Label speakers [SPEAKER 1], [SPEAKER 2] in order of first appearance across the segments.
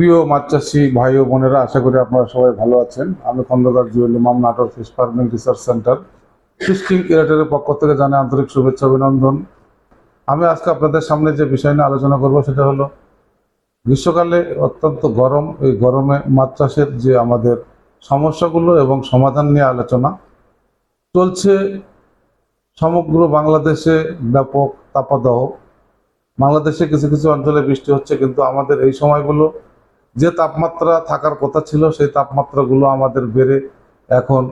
[SPEAKER 1] প্রিয় মাছ চাষি ভাই ও বোনেরা, আশা করি আপনারা সবাই ভালো আছেন। আমি Khandakar Jewel Imam, Natore fish farming research centre fishing ইরেটারের পক্ষ থেকে জানাই আন্তরিক শুভেচ্ছা, অভিনন্দন। আমি আজকে আপনাদের সামনে যে বিষয় নিয়ে আলোচনা করব, সেটা হলো, গ্রীষ্মকালে অত্যন্ত গরম, এই গরমে মাছ চাষের যে আমাদের সমস্যাগুলো এবং সমাধান নিয়ে আলোচনা, চলছে সমগ্র বাংলাদেশে ব্যাপক তাপাদাহ। বাংলাদেশে কিছু কিছু অঞ্চলে বৃষ্টি হচ্ছে, কিন্তু আমাদের এই সময়গুলো যে তাপমাত্রা থাকার কথা ছিল, সেই তাপমাত্রাগুলো আমাদের বেড়ে এখন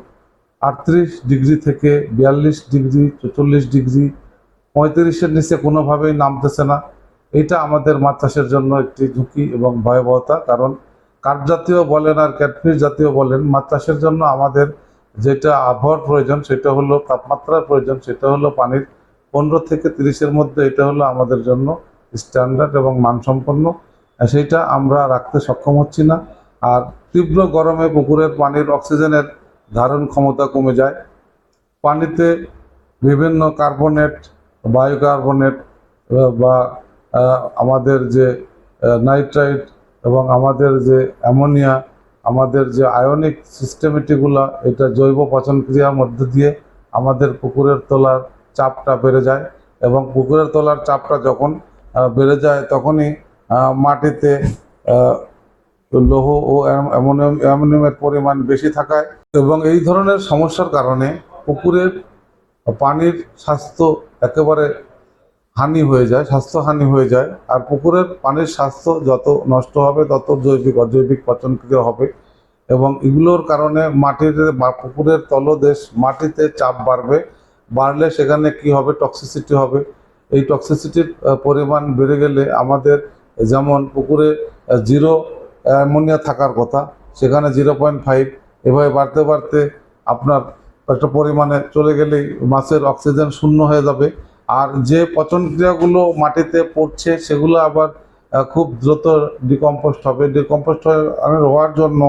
[SPEAKER 1] আটত্রিশ ডিগ্রি থেকে বিয়াল্লিশ ডিগ্রি চল্লিশ ডিগ্রি, পঁয়ত্রিশের নিচে কোনোভাবেই নামতেছে না। এটা আমাদের মাছ চাষের জন্য একটি ঝুঁকি এবং ভয়াবহতা, কারণ কাঠ জাতীয় বলেন আর ক্যাটফিস জাতীয় বলেন, মাছ চাষের জন্য আমাদের যেটা আবহাওয়ার প্রয়োজন, সেটা হলো তাপমাত্রার প্রয়োজন, সেটা হলো পানির পনেরো থেকে তিরিশের মধ্যে, এটা হলো আমাদের জন্য স্ট্যান্ডার্ড এবং মানসম্পন্ন। সেইটা আমরা রাখতে সক্ষম হচ্ছি না। আর তীব্র গরমে পুকুরের পানির অক্সিজেনের ধারণ ক্ষমতা কমে যায়। পানিতে বিভিন্ন কার্বনেট বায়োকার্বনেট আহ, বা আমাদের যে নাইট্রাইট এবং আমাদের যে অ্যামোনিয়া আমাদের যে আয়নিক সিস্টেমেটিগুলা এটা জৈব পচন ক্রিয়ার মধ্যে দিয়ে আমাদের পুকুরের তলার চাপটা বেড়ে যায়। এবং পুকুরের তলার চাপটা যখন বেড়ে যায় তখনই মাটিতে লৌহ ও অ্যামোনিয়াম, অ্যামোনিয়ামের পরিমাণ বেশি থাকায় এবং এই ধরনের সমস্যার কারণে পুকুরের পানির স্বাস্থ্য একেবারে হানি হয়ে যায়, স্বাস্থ্যহানি হয়ে যায়। আর পুকুরের পানির স্বাস্থ্য যত নষ্ট হবে, তত জৈবিক, অজৈবিক পচনক্রিয়া হবে এবং এগুলোর কারণে মাটির পুকুরের তলদেশ মাটিতে চাপ বাড়বে। বাড়লে সেখানে কি হবে? টক্সিসিটি হবে। এই টক্সিসিটির পরিমাণ বেড়ে গেলে আমাদের যেমন পুকুরে জিরো অ্যামোনিয়া থাকার কথা, সেখানে জিরো পয়েন্ট ফাইভ এভাবে বাড়তে বাড়তে আপনার একটা পরিমাণে চলে গেলেই মাছের অক্সিজেন শূন্য হয়ে যাবে। আর যে পচন ক্রিয়াগুলো মাটিতে পড়ছে, সেগুলো আবার খুব দ্রুত ডিকম্পোস্ট হবে। ডিকম্পোস্ট হওয়ার জন্য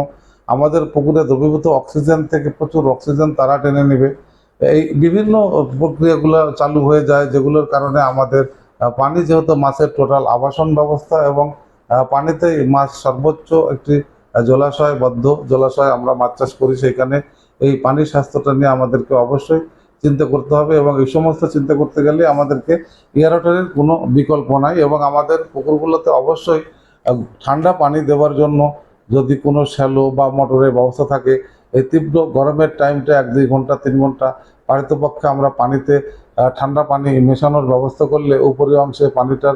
[SPEAKER 1] আমাদের পুকুরে দ্রবীভূত অক্সিজেন থেকে প্রচুর অক্সিজেন তারা টেনে নেবে। এই বিভিন্ন প্রক্রিয়াগুলো চালু হয়ে যায়, যেগুলোর কারণে আমাদের পানি যেহেতু মাছের টোটাল আবাসন ব্যবস্থা এবং পানিতেই মাছ সর্বোচ্চ একটি আহ, জলাশয়বদ্ধ জলাশয় আমরা মাছ চাষ করি সেখানে এই পানির স্বাস্থ্যটা নিয়ে আমাদেরকে অবশ্যই চিন্তা করতে হবে এবং এই সমস্ত চিন্তা করতে গেলে আমাদেরকে এয়ারওয়াটারের কোনো বিকল্প নাই এবং আমাদের পুকুরগুলোতে অবশ্যই ঠান্ডা পানি দেওয়ার জন্য যদি কোনো শ্যালো বা মোটরের ব্যবস্থা থাকে এই তীব্র গরমের টাইমটা এক দুই ঘণ্টা তিন ঘণ্টা পারিতপক্ষে আমরা পানিতে ঠান্ডা পানি মেশানোর ব্যবস্থা করলে উপরের অংশে পানিটার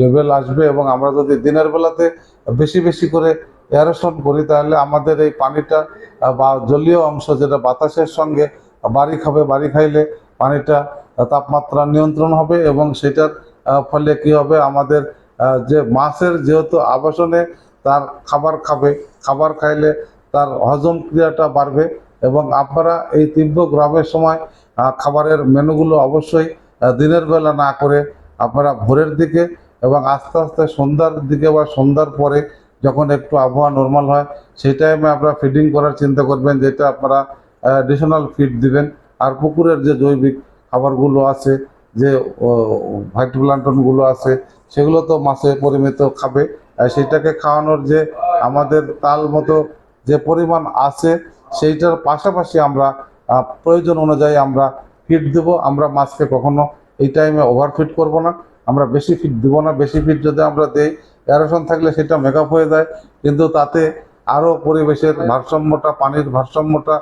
[SPEAKER 1] লেভেল আসবে এবং আমরা যদি দিনের বেলাতে বেশি বেশি করে এয়ারেশন করি, তাহলে আমাদের এই পানিটা বা জলীয় অংশ যেটা বাতাসের সঙ্গে বাড়ি খাবে, বাড়ি খাইলে পানিটা তাপমাত্রা নিয়ন্ত্রণ হবে এবং সেটার ফলে কি হবে আমাদের যে মাছের যেহেতু আবাসনে তার খাবার খাবে, খাবার খাইলে তার হজম ক্রিয়াটা বাড়বে। এবং আপনারা এই তীব্র গ্রামের সময় খাবারের মেনুগুলো অবশ্যই দিনের বেলা না করে আপনারা ভোরের দিকে এবং আস্তে আস্তে সন্ধ্যার দিকে বা সন্ধ্যার পরে যখন একটু আবহাওয়া নর্মাল হয়, সেই টাইমে আপনারা ফিডিং করার চিন্তা করবেন যেটা আপনারা অ্যাডিশনাল ফিড দিবেন। আর পুকুরের যে জৈবিক খাবারগুলো আছে, যে ভাইটোপ্লান্টনগুলো আছে, সেগুলো তো মাছে পরিমিত খাবে। সেটাকে খাওয়ানোর যে আমাদের তাল মতো যে পরিমাণ আছে সেইটার পাশাপাশি আমরা প্রয়োজন অনুযায়ী আমরা ফিট দেব। আমরা মাছকে কখনো এই টাইমে ওভার ফিড করব না। আমরা বেশি ফিট দিব না। বেশি ফিট যদি আমরা দেই এয়ারেশন থাকলে সেটা মেকআপ হয়ে যায়। কিন্তু তাতে আরও পরিবেশের ভারসাম্যটা, পানির ভারসাম্যটা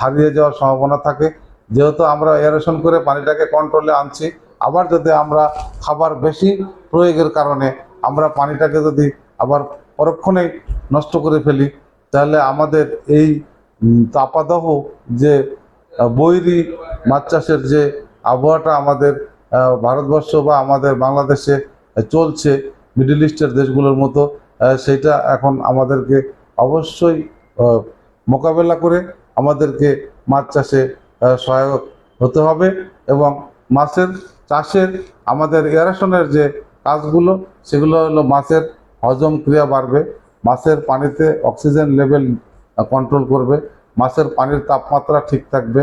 [SPEAKER 1] হারিয়ে যাওয়ার সম্ভাবনা থাকে। যেহেতু আমরা এয়ারেশন করে পানিটাকে কন্ট্রোলে আনছি, আবার যদি আমরা খাবার বেশি প্রয়োগের কারণে আমরা পানিটাকে যদি আবার পরক্ষণেই নষ্ট করে ফেলি, তাহলে আমাদের এই তাপাদাহ যে বৈরি মাছ চাষের যে আবহাওয়াটা আমাদের ভারতবর্ষ বা আমাদের বাংলাদেশে চলছে মিডল ইস্টের দেশগুলোর মতো সেটা এখন আমাদেরকে অবশ্যই মোকাবেলা করে আমাদেরকে মাছ চাষে সহায়ক হতে হবে এবং মাছের চাষের আমাদের এয়ারেশনের যে কাজগুলো, সেগুলো হলো মাছের হজম ক্রিয়া বাড়বে, মাছের পানিতে অক্সিজেন লেভেল কন্ট্রোল করবে। মাছের পানির তাপমাত্রা ঠিক থাকবে।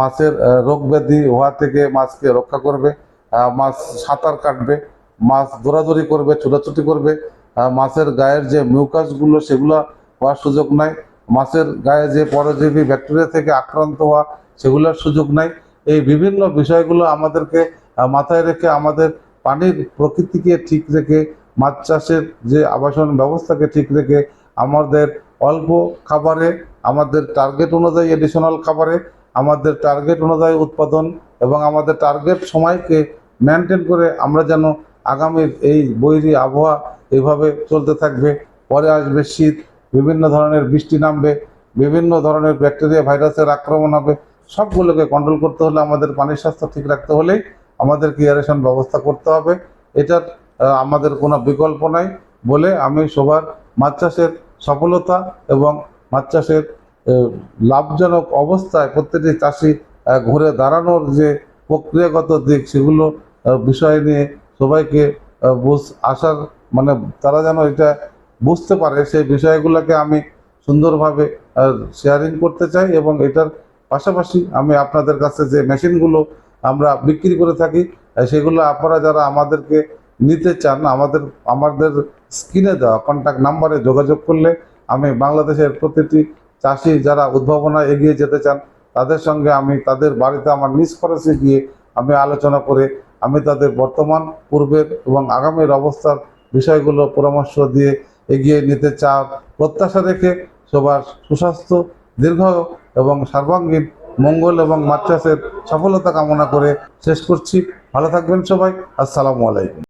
[SPEAKER 1] মাছের রোগ ব্যাধি হওয়া থেকে মাছকে রক্ষা করবে। মাছ সাঁতার কাটবে, মাছ দৌড়াদৌড়ি করবে, ছোটাছুটি করবে। মাছের গায়ের যে মিউকাসগুলো সেগুলো হওয়ার সুযোগ নাই। মাছের গায়ে যে পরজীবী ব্যাকটেরিয়া থেকে আক্রান্ত হওয়া, সেগুলোর সুযোগ নাই। এই বিভিন্ন বিষয়গুলো আমাদেরকে মাথায় রেখে আমাদের পানির প্রকৃতিকে ঠিক রেখে, মাছ চাষের যে আবাসন ব্যবস্থাকে ঠিক রেখে আমাদের অল্প খাবারে, আমাদের টার্গেট অনুযায়ী এডিশনাল খাবারে, আমাদের টার্গেট অনুযায়ী উৎপাদন এবং আমাদের টার্গেট সময়কে মেনটেন করে আমরা যেন আগামীর এই বৈরী আবহাওয়া এইভাবে চলতে থাকবে। পরে আসবে শীত, বিভিন্ন ধরনের বৃষ্টি নামবে, বিভিন্ন ধরনের ব্যাকটেরিয়া ভাইরাসের আক্রমণ হবে। সবগুলোকে কন্ট্রোল করতে হলে আমাদের পানির স্বাস্থ্য ঠিক রাখতে হলেই আমাদের এয়ারেশন ব্যবস্থা করতে হবে। এটার আমাদের কোনো বিকল্প নাই বলে আমি সবার মাছ চাষের সফলতা এবং মাছ চাষের লাভজনক অবস্থায় প্রত্যেকটি চাষি ঘুরে দাঁড়ানোর যে প্রক্রিয়াগত দিক সেগুলো বিষয় নিয়ে সবাইকে বুঝ আসার মানে তারা যেন এটা বুঝতে পারে, সেই বিষয়গুলোকে আমি সুন্দরভাবে শেয়ারিং করতে চাই এবং এটার পাশাপাশি আমি আপনাদের কাছে যে মেশিনগুলো আমরা বিক্রি করে থাকি সেগুলো আপনারা যারা আমাদেরকে নিতে চান, আমাদের আমাদের স্ক্রিনে দেওয়া কন্ট্যাক্ট নাম্বারে যোগাযোগ করলে আমি বাংলাদেশের প্রতিটি চাষি যারা উদ্ভাবনায় এগিয়ে যেতে চান, তাদের সঙ্গে আমি তাদের বাড়িতে আমার নিজ খরচে গিয়ে আমি আলোচনা করে আমি তাদের বর্তমান, পূর্বের এবং আগামীর অবস্থার বিষয়গুলো পরামর্শ দিয়ে এগিয়ে নিতে চা প্রত্যাশা রেখে সবার সুস্বাস্থ্য, দীর্ঘ এবং সর্বাঙ্গীন মঙ্গল এবং মাছ চাষের সফলতা কামনা করে শেষ করছি। ভালো থাকবেন সবাই। আসসালামু আলাইকুম।